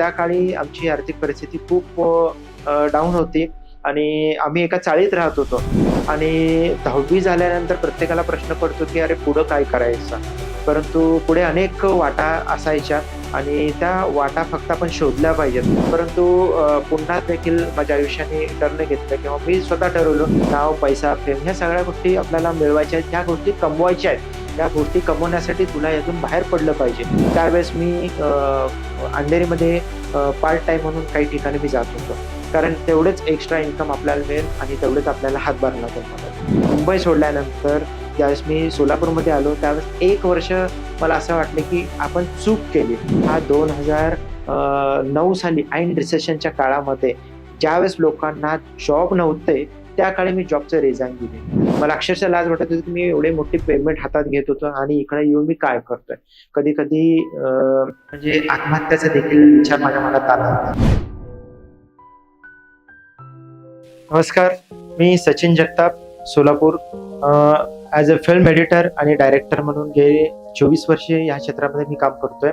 त्या काळी आमची आर्थिक परिस्थिती खूप डाऊन होती आणि आम्ही एका चाळीत राहत होतो. आणि दहावी झाल्यानंतर प्रत्येकाला प्रश्न पडतो की अरे पुढं काय करायचं? परंतु पुढे अनेक वाटा असायच्या आणि त्या वाटा फक्त आपण शोधल्या पाहिजेत. परंतु पुन्हा देखील माझ्या आयुष्याने टर्न घेतलं किंवा मी स्वतः ठरवलं नाव पैसा फेम ह्या सगळ्या गोष्टी आपल्याला मिळवायच्या आहेत ह्या गोष्टी कमवायच्या आहेत. त्या गोष्टी कमवण्यासाठी तुला यातून बाहेर पडलं पाहिजे. त्यावेळेस मी अंधेरीमध्ये पार्ट टाइम म्हणून काही ठिकाणी मी जात होतो. कारण तेवढेच एक्स्ट्रा इन्कम आपल्याला मिळेल आणि तेवढेच आपल्याला हातभार लागेल. मुंबई सोडल्यानंतर ज्यावेळेस मी सोलापूरमध्ये आलो त्यावेळेस एक वर्ष मला असं वाटलं की आपण चूक केली. हा दोन हजार नऊ साली ऐन रिसेशनच्या काळामध्ये ज्यावेळेस लोकांना जॉब नव्हते त्या काळी मी जॉबचं रिझाईन दिले मला अक्षरशः लाज वाटत होती की मी एवढे मोठी पेमेंट हातात घेत होतो आणि इकडे येऊन मी काय करतोय? कधी कधी म्हणजे आत्महत्याचा देखील विचार माझ्या मनात आला होता. नमस्कार मी Sachin Jagtap Solapur. As a film editor आणि डायरेक्टर म्हणून गेले चोवीस वर्षे या क्षेत्रामध्ये मी काम करतोय.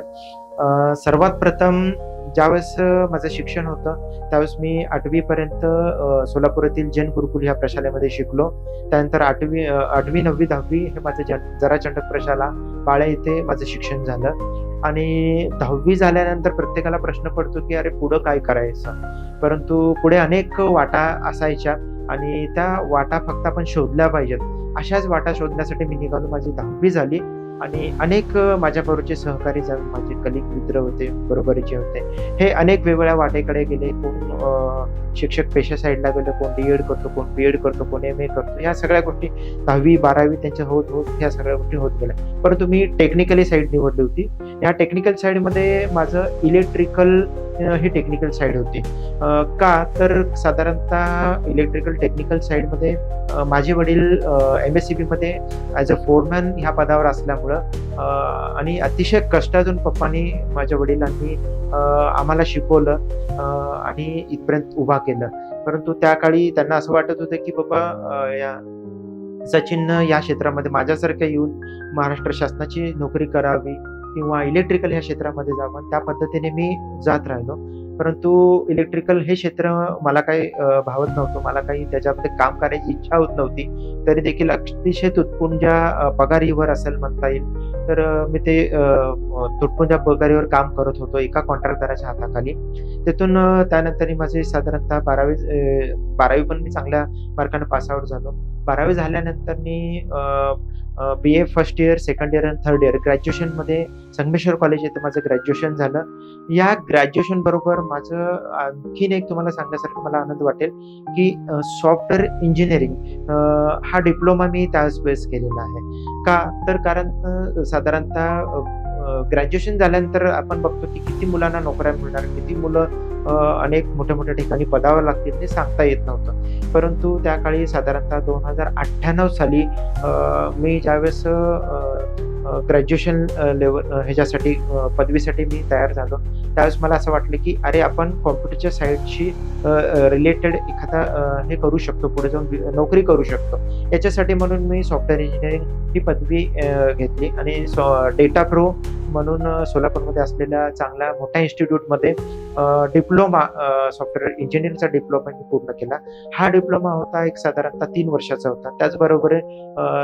सर्वात प्रथम ज्यावेळेस माझं शिक्षण होतं त्यावेळेस मी आठवीपर्यंत सोलापुरातील जैन गुरुकुल ह्या प्रशालेमध्ये शिकलो. त्यानंतर आठवी आठवी नववी दहावी हे माझं जन जरा चंडक प्रशाला बाळे इथे माझं शिक्षण झालं. आणि दहावी झाल्यानंतर प्रत्येकाला प्रश्न पडतो की अरे पुढं काय करायचं? परंतु पुढे अनेक वाटा असायच्या आणि त्या वाटा फक्त आपण शोधल्या पाहिजेत. अशाच वाटा शोधण्यासाठी मी निघालो. माझी दहावी झाली. आणि अनेक माझ्याबरोबरचे सहकारी जाऊन माझे कलिक मित्र होते बरोबरीचे होते हे अनेक वेगवेगळ्या वाटेकडे गेले कोण शिक्षक पेशा साईडला गेलं कोण डी एड करतो कोण बी एड करतो कोण एम ए करतो ह्या सगळ्या गोष्टी दहावी बारावी त्यांच्या होत होत ह्या सगळ्या गोष्टी होत गेल्या. परंतु मी टेक्निकली साईड निवडली होती. या टेक्निकल साईडमध्ये माझं इलेक्ट्रिकल ही टेक्निकल साईड होती. का तर साधारणतः इलेक्ट्रिकल टेक्निकल साईडमध्ये माझे वडील एम एस सी बीमध्ये ॲज अ फोरमॅन ह्या पदावर असल्यामुळे अ, आणि अतिशय कष्टातून पप्पांनी माझ्या वडिलांनी आम्हाला शिकवलं आणि इथपर्यंत उभा केलं. परंतु त्या काळी त्यांना असं वाटत होतं की बाबा या सचिननं या क्षेत्रामध्ये माझ्यासारख्या येऊन महाराष्ट्र शासनाची नोकरी करावी. किंवा इलेक्ट्रिकल ह्या क्षेत्रामध्ये जावं त्या पद्धतीने मी जात राहिलो. परंतु इलेक्ट्रिकल हे क्षेत्र मला काही भावत नव्हतं. मला काही त्याच्यामध्ये काम करायची इच्छा होत नव्हती. तरी देखील अतिशय तुटपुंजा पगारीवर असेल म्हणता येईल. तर मी ते तुटपुंजा पगारीवर काम करत होतो एका कॉन्ट्रॅक्टराच्या हाताखाली. तिथून त्यानंतर माझे साधारणतः बारावी बारावी पण मी चांगल्या मार्काने पासआउट झालो. बारावी झाल्यानंतर मी B A first year second year आणि थर्ड इयर ग्रॅज्युएशनमध्ये संगमेश्वर कॉलेज येथे माझं ग्रॅज्युएशन झालं. या ग्रॅज्युएशन बरोबर माझं आणखीन एक तुम्हाला सांगण्यासारखं मला आनंद वाटेल की सॉफ्टवेअर इंजिनिअरिंग हा डिप्लोमा मी त्याच वेळेस केलेला आहे. का? तर कारण साधारणतः ग्रॅज्युएशन झाल्यानंतर आपण बघतो की किती मुलांना नोकऱ्या मिळणार किती मुलं अनेक मोठ्या मोठ्या ठिकाणी पदावर लागतील ते सांगता येत नव्हतं. परंतु त्या काळी साधारणतः दोन हजार अठ्ठ्याण्णव साली मी ज्यावेळेस ग्रॅज्युएशन लेवल ह्याच्यासाठी पदवीसाठी मी तयार झालो त्यावेळेस मला असं वाटलं की अरे आपण कॉम्प्युटरच्या साईडशी रिलेटेड एखादा हे करू शकतो पुढे जाऊन नोकरी करू शकतो. याच्यासाठी म्हणून मी सॉफ्टवेअर इंजिनिअरिंग ही पदवी घेतली आणि डेटा प्रो म्हणून सोलापूरमध्ये असलेल्या चांगल्या मोठ्या इन्स्टिट्यूटमध्ये डिप्लोमा सॉफ्टवेअर इंजिनिअरिंगचा डिप्लोमा मी पूर्ण केला. हा डिप्लोमा होता एक साधारणतः तीन वर्षाचा होता. त्याचबरोबर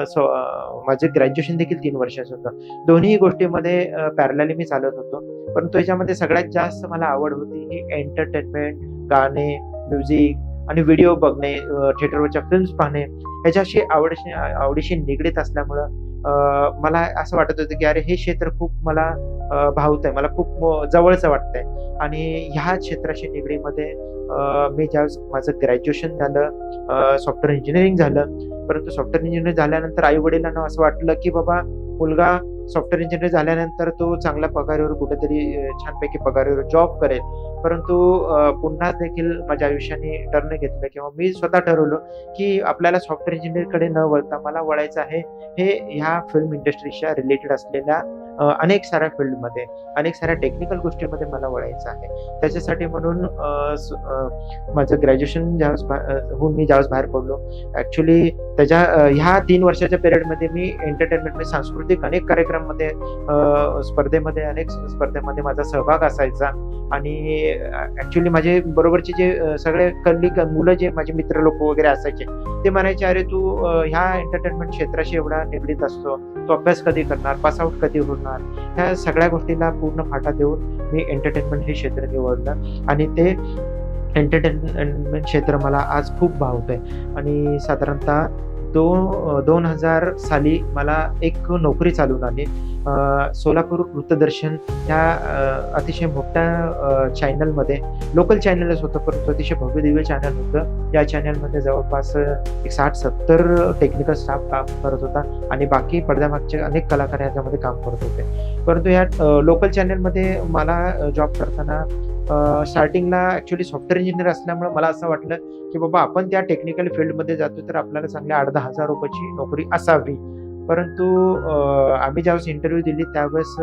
सो- माझे ग्रॅज्युएशन देखील तीन वर्षाचं होतं. दोन्ही गोष्टीमध्ये पॅरलॅली मी चालत होतो. परंतु याच्यामध्ये सगळ्यात जास्त मला आवड होती ही एंटरटेनमेंट गाणे म्युझिक आणि व्हिडिओ बघणे थिएटरवरच्या फिल्म्स पाहणे. ह्याच्याशी आवडीशी आवडीशी निगडीत असल्यामुळं मला असं वाटत होतं की अरे हे क्षेत्र खूप मला भावत आहे. मला खूप जवळचं वाटतंय. आणि ह्या क्षेत्राशी निगडीमध्ये मी ज्यावेळेस माझं ग्रॅज्युएशन झालं सॉफ्टवेअर इंजिनिअरिंग झालं परंतु सॉफ्टवेअर इंजिनिअरिंग झाल्यानंतर आई वडिलांना असं वाटलं की बाबा मुलगा सॉफ्टवेअर इंजिनियर झाल्यानंतर तो चांगल्या पगारावर कुठेतरी छानपैकी पगारावर जॉब करेल. परंतु पुन्हा देखील माझ्या आयुष्याने टर्न घेतलं किंवा मी स्वतः ठरवलं की आपल्याला सॉफ्टवेअर इंजिनिअरकडे न वळता मला वळायचं आहे हे ह्या फिल्म इंडस्ट्रीच्या रिलेटेड असलेल्या अनेक साऱ्या फील्डमध्ये अनेक साऱ्या टेक्निकल गोष्टींमध्ये मला वळायचं आहे. त्याच्यासाठी म्हणून माझं ग्रॅज्युएशन ज्यावेळेस होऊन मी ज्यावेळेस बाहेर पडलो ॲक्च्युली त्याच्या ह्या तीन वर्षाच्या पिरियडमध्ये मी एंटरटेनमेंट म्हणजे सांस्कृतिक अनेक कार्यक्रममध्ये स्पर्धेमध्ये अनेक स्पर्धेमध्ये माझा सहभाग असायचा. आणि ॲक्च्युली माझे बरोबरचे जे सगळे कलिग मुलं जे माझे मित्र लोक वगैरे असायचे ते म्हणायचे अरे तू ह्या एंटरटेनमेंट क्षेत्राशी एवढा निगडीत असतो. तो अभ्यास कधी करणार? पासआउट कधी होणार? ह्या सगळ्या गोष्टीला पूर्ण फाटा देऊन मी एंटरटेनमेंट हे क्षेत्र निवडलं. आणि ते एंटरटेनमेंट क्षेत्र मला आज खूप भावतं आहे. आणि साधारणतः दो दोन हजार साली मला एक नोकरी चालून आली. सोलापूर वृत्तदर्शन ह्या अतिशय मोठ्या चॅनलमध्ये लोकल चॅनलच होतं परंतु अतिशय भव्य दिव्य चॅनल होतं. या चॅनलमध्ये जवळपास एक साठ सत्तर टेक्निकल स्टाफ काम करत होता आणि बाकी पडद्यामागचे अनेक कलाकार याच्यामध्ये काम करत होते. परंतु या लोकल चॅनलमध्ये मला जॉब करताना स्टार्टिंगला ॲक्च्युली सॉफ्टवेअर इंजिनियर असल्यामुळे मला असं वाटलं की बाबा आपण त्या टेक्निकल फील्डमध्ये जातो तर आपल्याला चांगल्या आठ दहा हजार रुपयाची नोकरी असावी. परंतु आम्ही ज्यावेळेस इंटरव्ह्यू दिली त्यावेळेस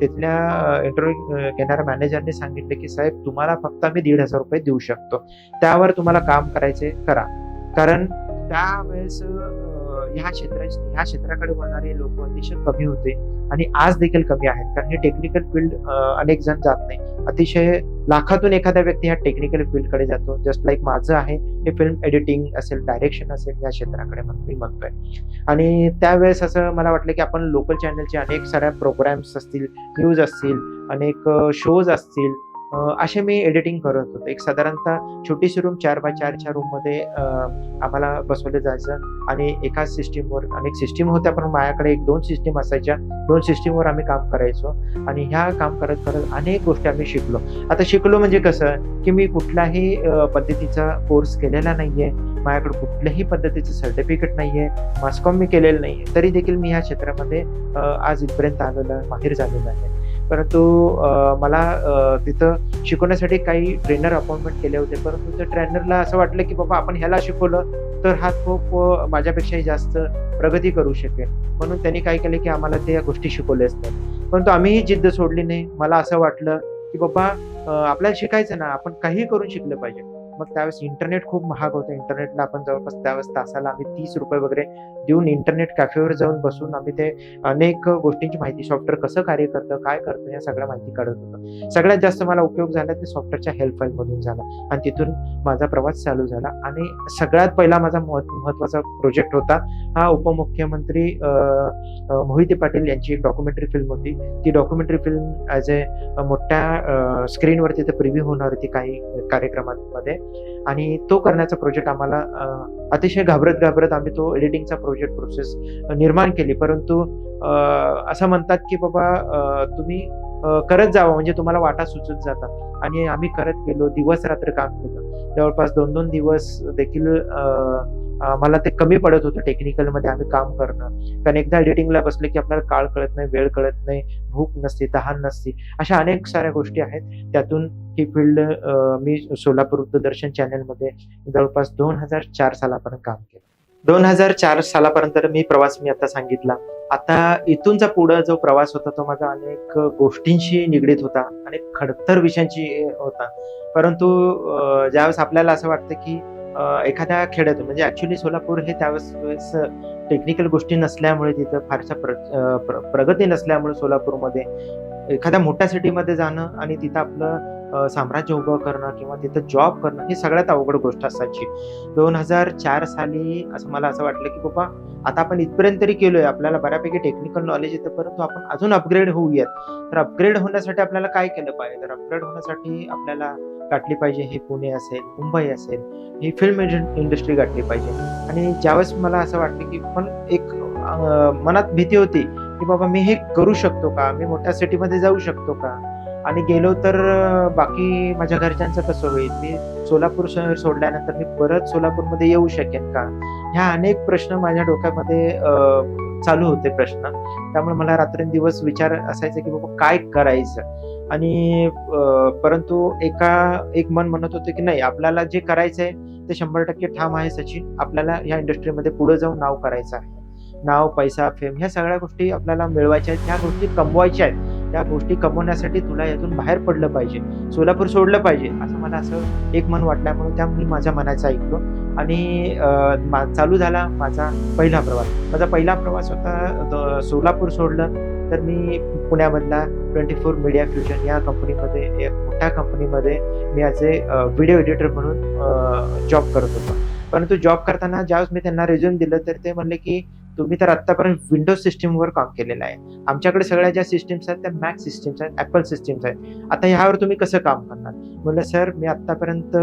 तिथल्या इंटरव्ह्यू घेणाऱ्या मॅनेजरने सांगितलं की साहेब तुम्हाला फक्त आम्ही दीड हजार रुपये देऊ शकतो. त्यावर तुम्हाला काम करायचे करा. कारण त्यावेळेस ह्या क्षेत्राची ह्या क्षेत्राकडे वळणारे लोक अतिशय कमी होते. आणि आज देखील कमी आहेत. कारण हे टेक्निकल फील्ड अनेक जण जात नाही. अतिशय लाखातून एखादा व्यक्ती ह्या टेक्निकल फील्डकडे जातो. जस्ट लाईक माझं आहे हे फिल्म एडिटिंग असेल डायरेक्शन असेल या क्षेत्राकडे मी म्हणतोय. आणि त्यावेळेस असं मला वाटलं की आपण लोकल चॅनलचे अनेक साऱ्या प्रोग्राम्स असतील न्यूज असतील अनेक शोज असतील असे मी एडिटिंग करत होतो. एक साधारणतः छोटीशी रूम चार बाय चारच्या रूममध्ये आम्हाला बसवलं जायचं आणि एकाच सिस्टीमवर अनेक सिस्टीम होत्या पण माझ्याकडे एक दोन सिस्टीम असायच्या. दोन सिस्टीमवर आम्ही काम करायचो आणि ह्या काम करत करत अनेक गोष्टी आम्ही शिकलो. आता शिकलो म्हणजे कसं? की मी कुठल्याही पद्धतीचा कोर्स केलेला नाही आहे माझ्याकडे कुठल्याही पद्धतीचं सर्टिफिकेट नाही आहे मास्कॉम मी केलेलं नाही आहे तरी देखील मी ह्या क्षेत्रामध्ये आज इथपर्यंत आलेलं आहे माहीर झालेलं आहे. परंतु मला तिथं शिकवण्यासाठी काही ट्रेनर अपॉइंटमेंट केले होते. परंतु त्या ट्रेनरला असं वाटलं की बाबा आपण ह्याला शिकवलं तर हा खूप माझ्यापेक्षाही जास्त प्रगती करू शकेल. म्हणून त्यांनी काय केलं की आम्हाला त्या गोष्टी शिकवल्याच नाही परंतु आम्हीही जिद्द सोडली नाही. मला असं वाटलं की बाबा आपल्याला शिकायचं ना. आपण काहीही करून शिकलं पाहिजे. मग त्यावेळेस इंटरनेट खूप महाग होतं. इंटरनेटला आपण जवळपास त्यावेळेस तासाला आम्ही तीस रुपये वगैरे देऊन इंटरनेट कॅफेवर जाऊन बसून आम्ही ते अनेक गोष्टींची माहिती सॉफ्टवेअर कसं कार्य करतं काय करतं या सगळ्या माहिती काढत होतो. सगळ्यात जास्त मला उपयोग झाला ते सॉफ्टवेअरच्या हेल्प फाईलमधून झाला. आणि तिथून माझा प्रवास चालू झाला. आणि सगळ्यात पहिला माझा महत्त्वाचा प्रोजेक्ट होता. हा उपमुख्यमंत्री मोहिते पाटील यांची एक डॉक्युमेंटरी फिल्म होती. ती डॉक्युमेंटरी फिल्म ॲज ए मोठ्या स्क्रीनवर तिथे प्रिव्ह्यू होणार होती काही कार्यक्रमांमध्ये. आणि तो करण्याचा प्रोजेक्ट आम्हाला अतिशय घाबरत घाबरत आम्ही तो एडिटिंगचा प्रोजेक्ट प्रोसेस निर्माण केली. परंतु असं म्हणतात की बाबा तुम्ही करत जावं म्हणजे तुम्हाला वाटा सुचत जातात. आणि आम्ही करत गेलो दिवस रात्र काम केलं. जवळपास दोन दोन दिवस देखील मला ते कमी पडत होतं टेक्निकलमध्ये आम्ही काम करणं. कारण एकदा एडिटिंगला बसले की आपल्याला काळ कळत नाही वेळ कळत नाही भूक नसते तहान नसते. अशा अनेक साऱ्या गोष्टी आहेत. त्यातून ही फील्ड मी सोलापूर दूरदर्शन चॅनलमध्ये जवळपास दोन हजार चार सालापर्यंत काम केलं. दोन हजार चार सालापर्यंत मी प्रवास मी आता सांगितला. आता इथूनचा पुढं जो प्रवास होता तो माझा अनेक गोष्टींशी निगडीत होता. अनेक खडतर विषयांशी होता. परंतु ज्यावेळेस आपल्याला असं वाटतं की एखाद्या खेड्यातून म्हणजे ऍक्च्युली सोलापूर हे त्यावेळेस टेक्निकल गोष्टी नसल्यामुळे तिथं फारशा प्र, प्र, प्रगती नसल्यामुळे सोलापूरमध्ये एखाद्या मोठ्या सिटीमध्ये जाणं आणि तिथं आपलं साम्राज्य उभं करणं किंवा तिथं जॉब करणं ही सगळ्यात अवघड गोष्ट असायची. दोन हजार चार साली असं मला असं वाटलं की बाबा आता आपण इथपर्यंत तरी केलोय आपल्याला बऱ्यापैकी टेक्निकल नॉलेज येतं परंतु आपण अजून अपग्रेड होऊयात. तर अपग्रेड होण्यासाठी आपल्याला काय केलं पाहिजे? तर अपग्रेड होण्यासाठी आपल्याला गाठली पाहिजे हे पुणे असेल मुंबई असेल ही फिल्म इंडस्ट्री गाठली पाहिजे. आणि ज्यावेळेस मला असं वाटलं की पण एक मनात भीती होती की बाबा मी हे करू शकतो का? मी मोठ्या सिटीमध्ये जाऊ शकतो का? आणि गेलो तर बाकी माझ्या घरच्यांचं कसं होईल? मी सोलापूर शहर सोडल्यानंतर मी परत सोलापूरमध्ये येऊ शकेन का? ह्या अनेक प्रश्न माझ्या डोक्यामध्ये चालू होते प्रश्न. त्यामुळे मला रात्रंदिवस विचार असायचा की बाबा काय करायचं? आणि परंतु एका एक मन म्हणत होतं की नाही आपल्याला जे करायचंय ते शंभर टक्के ठाम आहे सचिन. आपल्याला ह्या इंडस्ट्रीमध्ये पुढे जाऊन नाव करायचं आहे. नाव पैसा फेम ह्या सगळ्या गोष्टी आपल्याला मिळवायच्या आहेत. ह्या गोष्टी कमवायच्या आहेत. त्या गोष्टी कमवण्यासाठी तुला यातून बाहेर पडलं पाहिजे. सोलापूर सोडलं पाहिजे. असं मला असं एक मन वाटल्यामुळे त्या मी माझ्या मनाचं ऐकलो. आणि मा- चालू झाला माझा पहिला प्रवास. माझा पहिला प्रवास होता सोलापूर सोडलं. तर मी पुण्यामधला ट्वेंटी फोर मीडिया फ्युजन या कंपनीमध्ये एक मोठ्या कंपनीमध्ये मी ॲज ए व्हिडिओ एडिटर म्हणून जॉब करत होतो. परंतु जॉब करताना ज्यावेळेस मी त्यांना रेझ्युम दिलं तर ते म्हणले की तुम्ही तर आत्तापर्यंत विंडोज सिस्टीमवर काम केलेलं आहे. आमच्याकडे सगळ्या ज्या सिस्टीम्स आहेत त्या मॅक सिस्टीम्स आहेत ॲपल सिस्टीम्स आहेत. आता ह्यावर तुम्ही कसं काम करणार? म्हणलं सर मी आत्तापर्यंत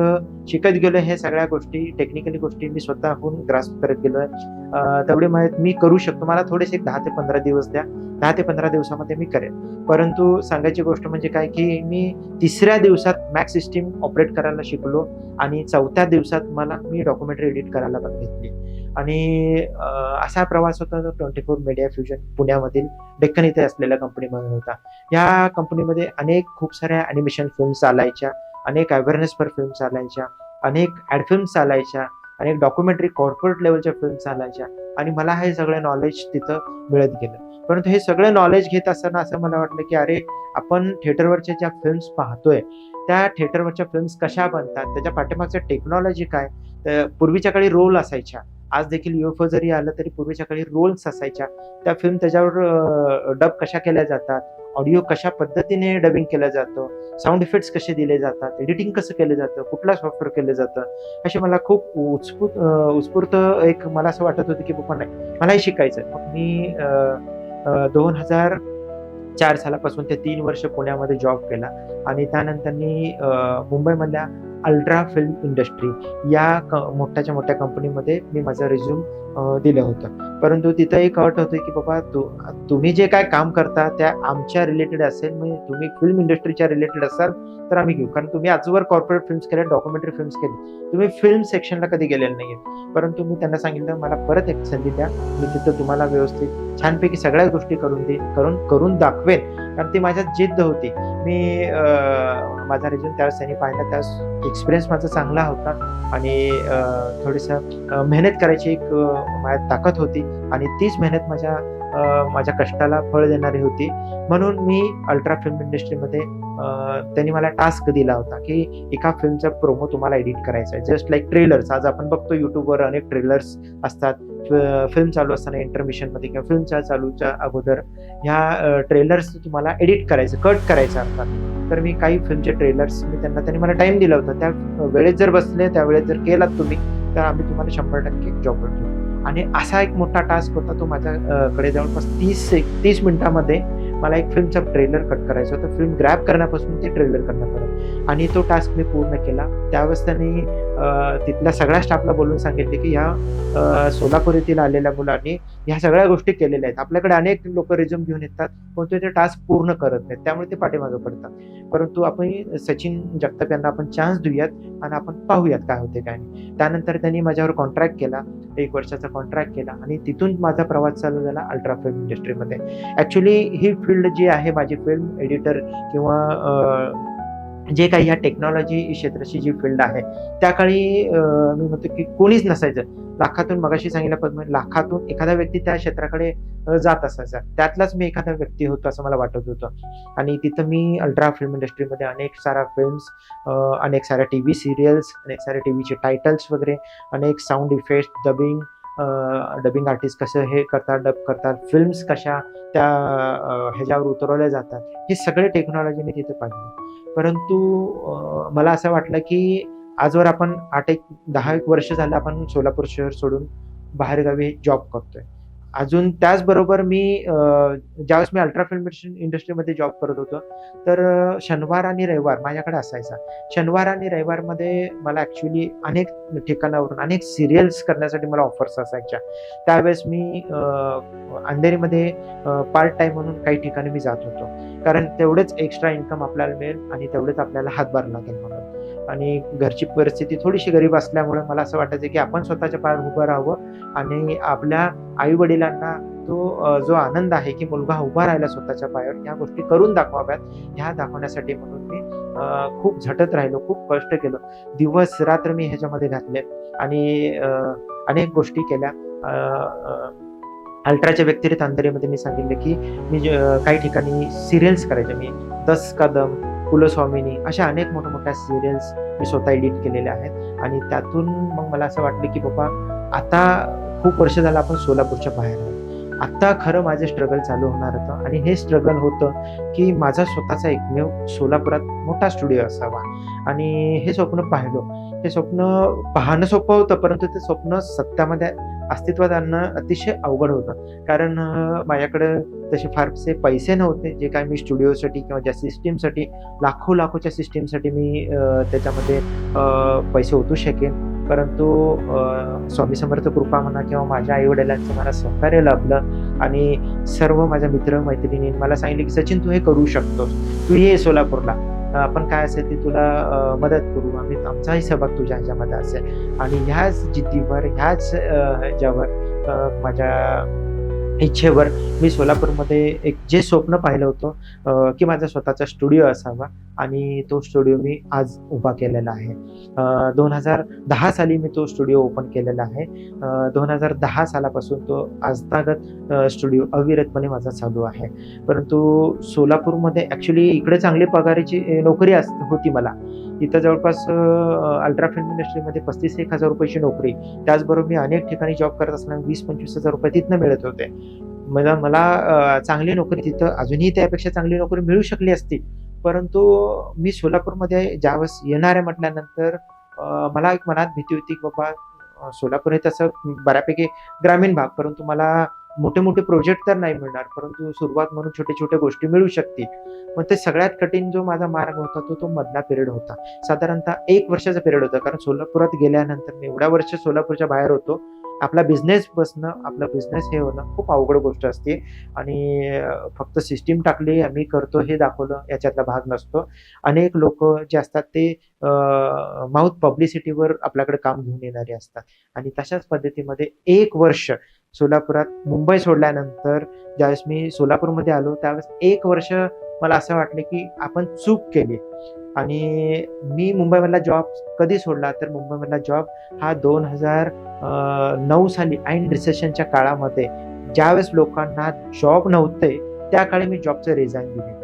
शिकत गेलो हे सगळ्या गोष्टी टेक्निकली गोष्टी मी स्वतःहून ग्रास्प करत गेलो आहे तेवढे माहीत मी करू शकतो. मला थोडेसे दहा ते पंधरा दिवस द्या. दहा ते पंधरा दिवसामध्ये मी करेन परंतु सांगायची गोष्ट म्हणजे काय की मी तिसऱ्या दिवसात मॅक सिस्टीम ऑपरेट करायला शिकलो आणि चौथ्या दिवसात मला मी डॉक्युमेंटरी एडिट करायला पण घेतली आणि असा प्रवास होता जो ट्वेंटी फोर मीडिया फ्युजन पुण्यामधील डेक्कन इथे असलेल्या कंपनीमध्ये होता. या कंपनीमध्ये अनेक खूप साऱ्या अॅनिमेशन फिल्म्स चालायच्या अनेक अवेअरनेस पर फिल्म चालायच्या अनेक ॲड फिल्म्स चालायच्या अनेक डॉक्युमेंटरी कॉर्पोरेट लेवलच्या फिल्म चालायच्या आणि मला हे सगळं नॉलेज तिथं मिळत गेलं. परंतु हे सगळं नॉलेज घेत असताना असं मला वाटलं की अरे आपण थिएटरवरच्या ज्या फिल्म्स पाहतोय त्या थिएटरवरच्या फिल्म्स कशा बनतात त्याच्या पाठीमागचं टेक्नॉलॉजी काय? पूर्वीच्या काळी रोल असायच्या. आज देखील युएफओ जरी आलं तरी पूर्वीच्या काळी रोल्स असायच्या. त्या फिल्म त्याच्यावर डब कशा केल्या जातात ऑडिओ कशा पद्धतीने डबिंग केलं जातं साऊंड इफेक्ट्स कसे दिले जातात एडिटिंग कसं केलं जातं कुठला सॉफ्टवेअर केलं जातं असे मला खूप उत्स्फूर्त उत्स्फूर्त एक मला असं वाटत होतं की बाबा नाही मलाही शिकायचं मग मी दोन हजार चार सालापासून ते तीन वर्ष पुण्यामध्ये जॉब केला आणि त्यानंतर मी मुंबईमधल्या अल्ट्रा फिल्म इंडस्ट्री या क मोठ्याच्या मोठ्या कंपनीमध्ये मी माझा रिझ्यूम दिलं होतं. परंतु तिथं एक अट होते की बाबा तू तुम्ही जे काय काम करता त्या आमच्या रिलेटेड असेल म्हणजे तुम्ही फिल्म इंडस्ट्रीच्या रिलेटेड असाल तर आम्ही घेऊ. कारण तुम्ही आजवर कॉर्पोरेट फिल्म्स केल्या डॉक्युमेंटरी फिल्म्स केली. तुम्ही फिल्म सेक्शनला कधी गेलेले नाही परंतु मी त्यांना सांगितलं मला परत एक संधी द्या. मी तिथं तुम्हाला व्यवस्थित छानपैकी सगळ्या गोष्टी करून दे करून करून दाखवेन. कारण ती माझ्यात जिद्द होती. मी माझा रिझ्यूम त्यावेळेस त्यांनी पाहिला. त्यावेळेस एक्सपिरियन्स माझा चांगला होता. आणि थोडीसं थोडंसं मेहनत करायची एक अं, माझ्यात ताकद होती आणि तीच मेहनत माझ्या माझ्या कष्टाला फळ देणारी होती. म्हणून मी अल्ट्रा फिल्म इंडस्ट्रीमध्ये त्यांनी मला टास्क दिला होता की एका फिल्मचा प्रोमो तुम्हाला एडिट करायचा आहे. जस्ट लाईक ट्रेलर्स आज आपण बघतो युट्यूबवर अनेक ट्रेलर्स असतात. फिल्म चालू असताना इंटरमिशनमध्ये किंवा फिल्मच्या चालूच्या अगोदर ह्या ट्रेलर्स तुम्हाला एडिट करायचं कट करायचं असतात. तर मी काही फिल्मचे ट्रेलर्स मी त्यांना त्यांनी मला टाइम दिला होता. त्या वेळेत जर बसले त्यावेळेत जर केलात तुम्ही तर आम्ही तुम्हाला शंभर टक्के जॉब देऊ आणि असा एक मोठा टास्क होता तो माझ्याकडे जवळपास तीस तीस मिनिटामध्ये मला एक फिल्मचा ट्रेलर कट करायचा होता. फिल्म ग्रॅप करण्यापासून ते ट्रेलर करण्यापर्यंत. आणि तो टास्क मी पूर्ण केला. त्यावेळेस त्यांनी तिथल्या सगळ्या स्टाफला बोलून सांगितले की ह्या सोलापूर येथील आलेल्या मुलांनी ह्या सगळ्या गोष्टी केलेल्या आहेत. आपल्याकडे अनेक लोक रिझ्यूम घेऊन येतात कोणते ते टास्क पूर्ण करत नाहीत. त्यामुळे ते पाठीमागे पडतात. परंतु आपण सचिन जगताप यांना आपण चान्स देऊयात आणि आपण पाहूयात काय होते काय नाही. त्यानंतर त्यांनी माझ्यावर कॉन्ट्रॅक्ट केला एक वर्षाचा कॉन्ट्रॅक्ट केला आणि तिथून माझा प्रवास चालू झाला अल्ट्रा फिल्म इंडस्ट्रीमध्ये ॲक्च्युली ही फील्ड जी आहे माझी फिल्म एडिटर किंवा जे काही ह्या टेक्नॉलॉजी क्षेत्राची जी फील्ड आहे त्या काळी मी म्हणतो की कोणीच नसायचं. लाखातून मगाशी सांगितलं पण लाखातून एखादा व्यक्ती त्या क्षेत्राकडे जात असायचा. त्यातलाच मी एखादा व्यक्ती होतो असं मला वाटत होतं. आणि तिथं मी अल्ट्रा फिल्म इंडस्ट्रीमध्ये अनेक साऱ्या फिल्म्स अनेक साऱ्या टी व्ही सिरियल्स अनेक साऱ्या टी व्हीचे टायटल्स वगैरे अनेक sound effect dubbing dubbing artist कसं हे करतात डब करतात फिल्म्स कशा त्या ह्याच्यावर उतरवल्या जातात. हे सगळे टेक्नॉलॉजी मी तिथे पाहिली. परंतु मला असं वाटलं की आजवर आपण आठ एक दहा एक वर्ष झालं आपण सोलापूर शहर सोडून बाहेरगावी जॉब करतोय. अजून त्याचबरोबर मी ज्यावेळेस मी अल्ट्रा फिल्म इंडस्ट्रीमध्ये जॉब करत होतो तर शनिवार आणि रविवार माझ्याकडे असायचा. शनिवार आणि रविवारमध्ये मला ॲक्च्युली अनेक ठिकाणावरून अनेक सिरियल्स करण्यासाठी मला ऑफर्स असायच्या. त्यावेळेस मी अंधेरीमध्ये पार्ट टाइम म्हणून काही ठिकाणी मी जात होतो. कारण तेवढेच एक्स्ट्रा इन्कम आपल्याला मिळेल आणि तेवढेच आपल्याला हातभार लागेल म्हणून. आणि घरची परिस्थिती थोडीशी गरीब असल्यामुळे मला असं वाटायचं की आपण स्वतःच्या पायावर उभं राहावं आणि आपल्या आईवडिलांना तो जो आनंद आहे की मुलगा उभा राहिला स्वतःच्या पायावर ह्या गोष्टी करून दाखवाव्यात. ह्या दाखवण्यासाठी म्हणून मी खूप झटत राहिलो खूप कष्ट केलं. दिवस रात्र मी ह्याच्यामध्ये घातले आणि अनेक गोष्टी केल्या. अल्ट्राच्या व्यतिरिक्त अंधेरीमध्ये मी सांगितलं की मी काही ठिकाणी सिरियल्स करायचे. मी दस कदम कुलस्वामिनी अशा अनेक मोठ्या मोठ्या सिरियल्स मी स्वतः एडिट केलेल्या आहेत. आणि त्यातून मग मला असं वाटलं की बाबा आता खूप वर्ष झालं आपण सोलापूरच्या बाहेर आहोत. आत्ता खरं माझे स्ट्रगल चालू होणार होतं. आणि हे स्ट्रगल होतं की माझा स्वतःचा एकमेव सोलापुरात मोठा स्टुडिओ असावा. आणि हे स्वप्न पाहिलं. हे स्वप्न पाहणं सोपं होतं परंतु ते स्वप्न सत्यामध्ये अस्तित्वात आणणं अतिशय अवघड होतं. कारण माझ्याकडं तसे फारसे पैसे नव्हते जे काय मी स्टुडिओसाठी किंवा ज्या सिस्टीमसाठी लाखो लाखोच्या सिस्टीमसाठी मी त्याच्यामध्ये पैसे ओतू शकेन. परंतु स्वामी समर्थ कृपा म्हणा किंवा माझ्या आईवडिलांचं मला सहकार्य लाभलं आणि सर्व माझ्या मित्र मैत्रिणींनी मला सांगितले की सचिन तू हे करू शकतोस. तू ये सोलापूरला. आपण काय असेल ते तुला मदत करू. आम्ही आमचाही सहभाग तुझ्या ह्याच्यामध्ये असेल. आणि ह्याच जिद्दीवर ह्याच ह्याच्यावर माझ्या इच्छेवर मी सोलापूरमध्ये एक जे स्वप्न पाहिलं होतं की माझा स्वतःचा स्टुडिओ असावा. आणि तो स्टुडिओ मी आज उभा केलेला आहे. दोन हजार दहा साली मी तो स्टुडिओ ओपन केलेला आहे. दोन हजार दहा सालापासून तो आजतागत स्टुडिओ अविरतपणे माझा चालू आहे. परंतु सोलापूरमध्ये ॲक्च्युली इकडे चांगली पगाराची नोकरी अस होती मला. इथं जवळपास अल्ट्रा फिल्म इंडस्ट्रीमध्ये पस्तीस एक हजार रुपयाची नोकरी. त्याचबरोबर मी अनेक ठिकाणी जॉब करत असताना वीस पंचवीस हजार रुपये तिथनं मिळत होते. मला मला चांगली नोकरी तिथं अजूनही त्यापेक्षा चांगली नोकरी मिळू शकली असती. परंतु मी सोलापूरमध्ये ज्यावेळेस येणार आहे म्हटल्यानंतर मला एक मनात भीती होती की बाबा सोलापूर हे तसं बऱ्यापैकी ग्रामीण भाग परंतु मला मोठे मोठे प्रोजेक्ट तर नाही मिळणार परंतु सुरुवात म्हणून छोटे छोटे गोष्टी मिळू शकतील. मग ते सगळ्यात कठीण जो माझा मार्ग होता तो तो मधला पिरियड होता. साधारणतः एक वर्षाचा पिरियड होता कारण सोलापुरात गेल्यानंतर मी एवढ्या वर्ष सोलापूरच्या बाहेर होतो. आपला बिझनेस बसणं आपला बिझनेस हे होणं खूप अवघड गोष्ट असते. आणि फक्त सिस्टीम टाकली आम्ही करतो हे दाखवलं याच्यातला भाग नसतो. अनेक लोक जे असतात ते माउथ पब्लिसिटीवर आपल्याकडे काम घेऊन येणारे असतात. आणि तशाच पद्धतीमध्ये एक वर्ष सोलापुरात मुंबई सोडल्यानंतर ज्यावेळेस मी सोलापूरमध्ये आलो त्यावेळेस एक वर्ष मला असं वाटलं की आपण चूक केली. आणि मी मुंबईमधला जॉब कधी सोडला तर मुंबईमधला जॉब हा दोन हजार नऊ साली ऐन रिसेशनच्या काळामध्ये. ज्यावेळेस लोकांना जॉब नव्हते त्या काळी मी जॉबचं रिझाईन दिले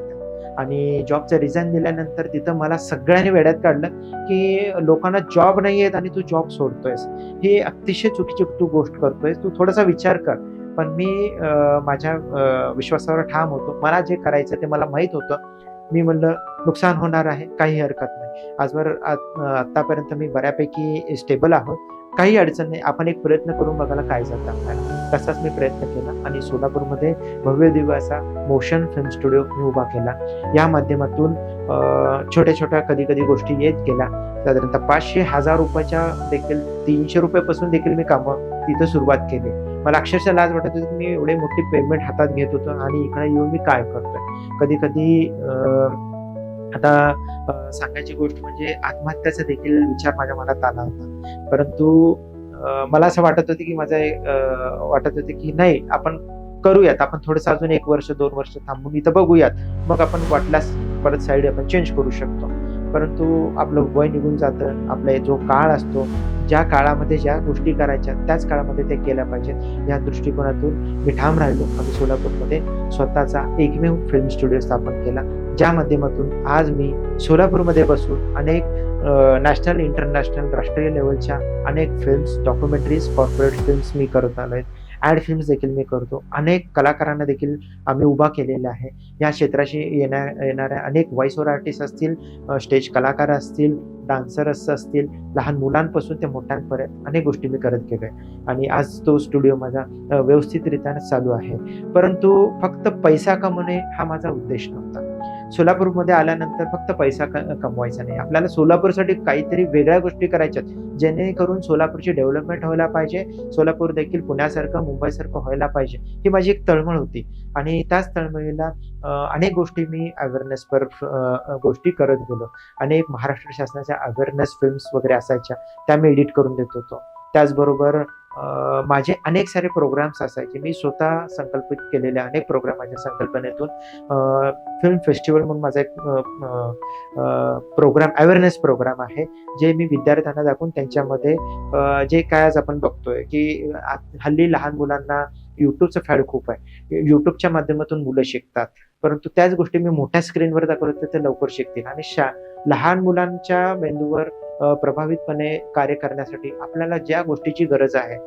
आणि जॉबचं रिझाईन दिल्यानंतर तिथं मला सगळ्यांनी वेड्यात काढलं की लोकांना जॉब नाही आहेत आणि तू जॉब सोडतोयस. ही अतिशय चुकीची तू गोष्ट करतोयस. तू थोडासा विचार कर. पण मी माझ्या विश्वासावर ठाम होतो. मला जे करायचं ते मला माहीत होतं. मी म्हणलं नुकसान होणार आहे काही हरकत नाही. आजवर आतापर्यंत मी बऱ्यापैकी स्टेबल आहोत. काही अडचण नाही. आपण एक प्रयत्न करून बघायला काय जातं आपल्याला. तसाच मी प्रयत्न केला आणि सोलापूरमध्ये भव्य दिव्य मोशन फिल्म स्टुडिओ मी उभा केला. या माध्यमातून छोट्या छोट्या कधी कधी गोष्टी येत गेल्या. साधारणतः पाचशे हजार रुपयाच्या देखील तीनशे रुपयापासून देखील मी कामं तिथं सुरुवात केली. मला अक्षरशः लाज वाटत होती की मी एवढे मोठी पेमेंट हातात घेत होतो आणि इकडे येऊन मी काय करतोय? कधी कधी आता सांगायची गोष्ट म्हणजे आत्महत्याचा देखील विचार माझ्या मनात आला होता. परंतु मला असं वाटत होतं की माझा एक, वाटत होते की नाही आपण करूयात. आपण थोडंसं अजून एक वर्ष दोन वर्ष थांबून इथं बघूयात. मग आपण वाटल्यास परत साईड आपण चेंज करू शकतो. परंतु आपलं वय निघून जातं आपला जो काळ असतो ज्या काळामध्ये ज्या गोष्टी करायच्या त्याच काळामध्ये ते केल्या पाहिजेत. या दृष्टिकोनातून मी ठाम राहिलो. आणि सोलापूरमध्ये स्वतःचा एकमेव फिल्म स्टुडिओ स्थापन केला ज्या माध्यमातून आज मी सोलापूरमध्ये बसून अनेक नॅशनल इंटरनॅशनल राष्ट्रीय लेवलच्या अनेक फिल्म्स डॉक्युमेंटरीज कॉर्पोरेट फिल्म्स मी करत आलो आहेत ॲड फिल्म्स देखील मी करतो. अनेक कलाकारांना देखील आम्ही उभा केलेला आहे. या क्षेत्राशी येण्या येणाऱ्या अनेक व्हॉइस ओव्हर आर्टिस्ट असतील स्टेज कलाकार असतील डान्सर्स असतील लहान मुलांपासून ते मोठ्यांपर्यंत अनेक गोष्टी मी करत गेलो आहे आणि आज तो स्टुडिओ माझा व्यवस्थितरित्या चालू आहे. परंतु फक्त पैसा कमवणे हा माझा उद्देश नव्हता. सोलापूरमध्ये आल्यानंतर फक्त पैसा क कमवायचा नाही. आपल्याला सोलापूरसाठी काहीतरी वेगळ्या गोष्टी करायच्यात जेणेकरून सोलापूरची डेव्हलपमेंट व्हायला पाहिजे सोलापूर देखील पुण्यासारखं मुंबईसारखं व्हायला पाहिजे ही माझी एक तळमळ होती. आणि त्याच तळमळीला अनेक गोष्टी मी अवेअरनेसवर गोष्टी करत गेलो. अनेक महाराष्ट्र शासनाच्या अवेअरनेस फिल्म्स वगैरे असायच्या त्या मी एडिट करून देत होतो. त्याचबरोबर माझे अनेक सारे प्रोग्राम्स असायचे. मी स्वतः संकल्पित केलेले अनेक प्रोग्राम माझ्या संकल्पनेतून. फिल्म फेस्टिवल म्हणून माझा एक प्रोग्राम अवेअरनेस प्रोग्राम आहे जे मी विद्यार्थ्यांना दाखवून त्यांच्यामध्ये जे काय आज आपण बघतोय की हल्ली लहान मुलांना युट्यूबचं फॅड खूप आहे. युट्यूबच्या माध्यमातून मुलं शिकतात. परंतु त्याच गोष्टी मी मोठ्या स्क्रीनवर दाखवलं तर ते लवकर शिकतील. आणि शा लहान मुलांच्या मेंदूवर प्रभावितपणे कार्य करण्यासाठी आपल्याला ज्या गोष्टीची गरज आहे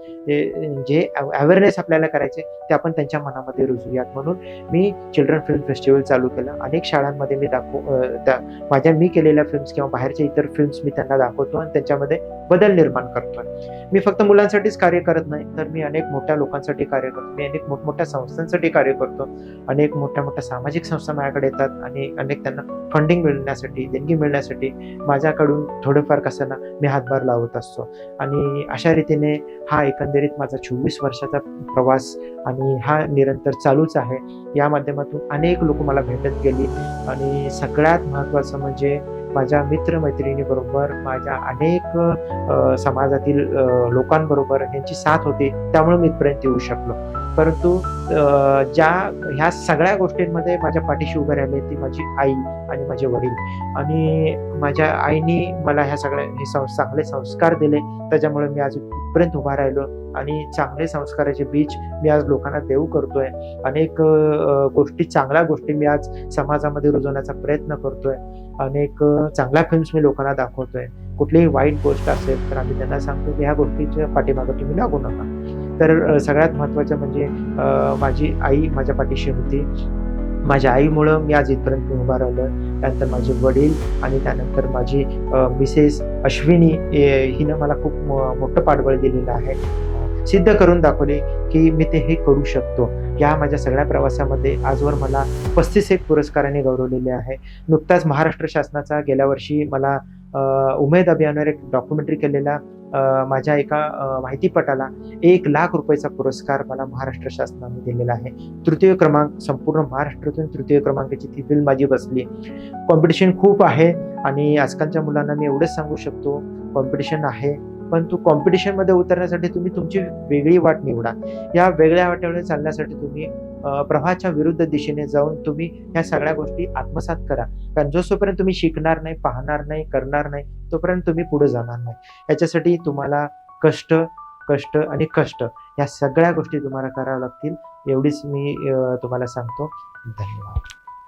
जे- अवेअरनेस आपल्याला करायचे ते आपण त्यांच्या मनामध्ये रुजूयात म्हणून मी चिल्ड्रन फिल्म फेस्टिवल चालू केलं. अनेक शाळांमध्ये मी दाखव त्या माझ्या मी केलेल्या फिल्म्स किंवा बाहेरच्या इतर फिल्म्स मी त्यांना दाखवतो आणि त्यांच्यामध्ये बदल निर्माण करतोय मी फक्त मुलांसाठीच कार्य करत नाही तर मी अनेक मोठ्या लोकांसाठी कार्य करतो. मी अनेक मोठमोठ्या संस्थांसाठी कार्य करतो. अनेक मोठ्या मोठ्या सामाजिक संस्था माझ्याकडे येतात आणि अनेक त्यांना फंडिंग मिळण्यासाठी देणगी मिळण्यासाठी माझ्याकडून थोडंफार कसं मी हातभार लावत असतो. आणि अशा रीतीने हा एकंदरीत माझा चोवीस वर्षाचा प्रवास आणि हा निरंतर चालूच आहे. या माध्यमातून अनेक लोक मला भेटत गेली. आणि सगळ्यात महत्त्वाचं म्हणजे माझ्या मित्रमैत्रिणीबरोबर माझ्या अनेक समाजातील लोकांबरोबर यांची साथ होती त्यामुळे मी इथपर्यंत येऊ शकलो. परंतु ज्या ह्या सगळ्या गोष्टींमध्ये माझ्या पाठीशी उभे राहिले ती माझी आई आणि माझे वडील. आणि माझ्या आईने मला ह्या सगळ्या हे सं- चांगले संस्कार दिले. त्याच्यामुळे मी आज इथपर्यंत उभा राहिलो आणि चांगले संस्काराचे बीज मी आज लोकांना देऊ करतोय. अनेक गोष्टी चांगल्या गोष्टी मी आज समाजामध्ये रुजवण्याचा प्रयत्न करतोय. अनेक चांगल्या फिल्म्स मी लोकांना दाखवतोय. कुठलीही वाईट गोष्ट असेल तर आम्ही त्यांना सांगतो की ह्या गोष्टीच्या पाठीमागं तुम्ही लागू नका. तर सगळ्यात महत्त्वाचं म्हणजे माझी आई माझ्या पाठीशी होती. माझ्या आईमुळं मी आज इथपर्यंत उभा राहिलं त्यानंतर माझे वडील आणि त्यानंतर माझी मिसेस अश्विनी हिनं मला खूप मोठं पाठबळ दिलेलं आहे. सिद्ध करून दाखवले की मी ते हे करू शकतो. या माझ्या सगळ्या प्रवासामध्ये आजवर मला पस्तीस एक पुरस्काराने गौरवलेले आहे. नुकताच महाराष्ट्र शासनाचा गेल्या वर्षी मला उमेद अभियानावर एक डॉक्युमेंटरी केलेला माझ्या एका माहितीपटाला एक लाख रुपयाचा पुरस्कार मला महाराष्ट्र शासनाने दिलेला आहे. तृतीय क्रमांक संपूर्ण महाराष्ट्रातून तृतीय क्रमांकाची ती फिल्म माझी बसली. कॉम्पिटिशन खूप आहे आणि आजकालच्या मुलांना मी एवढंच सांगू शकतो कॉम्पिटिशन आहे. पण तू कॉम्पिटिशनमध्ये उतरण्यासाठी तुम्ही तुमची वेगळी वाट निवडा. या वेगळ्या वाटेवर चालण्यासाठी तुम्ही प्रवाहाच्या विरुद्ध दिशेने जाऊन तुम्ही ह्या सगळ्या गोष्टी आत्मसात करा. कारण जोपर्यंत तुम्ही शिकणार नाही पाहणार नाही करणार नाही तोपर्यंत तुम्ही पुढे जाणार नाही. याच्यासाठी तुम्हाला कष्ट कष्ट आणि कष्ट या सगळ्या गोष्टी तुम्हाला कराव्या लागतील. एवढीच मी तुम्हाला सांगतो. धन्यवाद.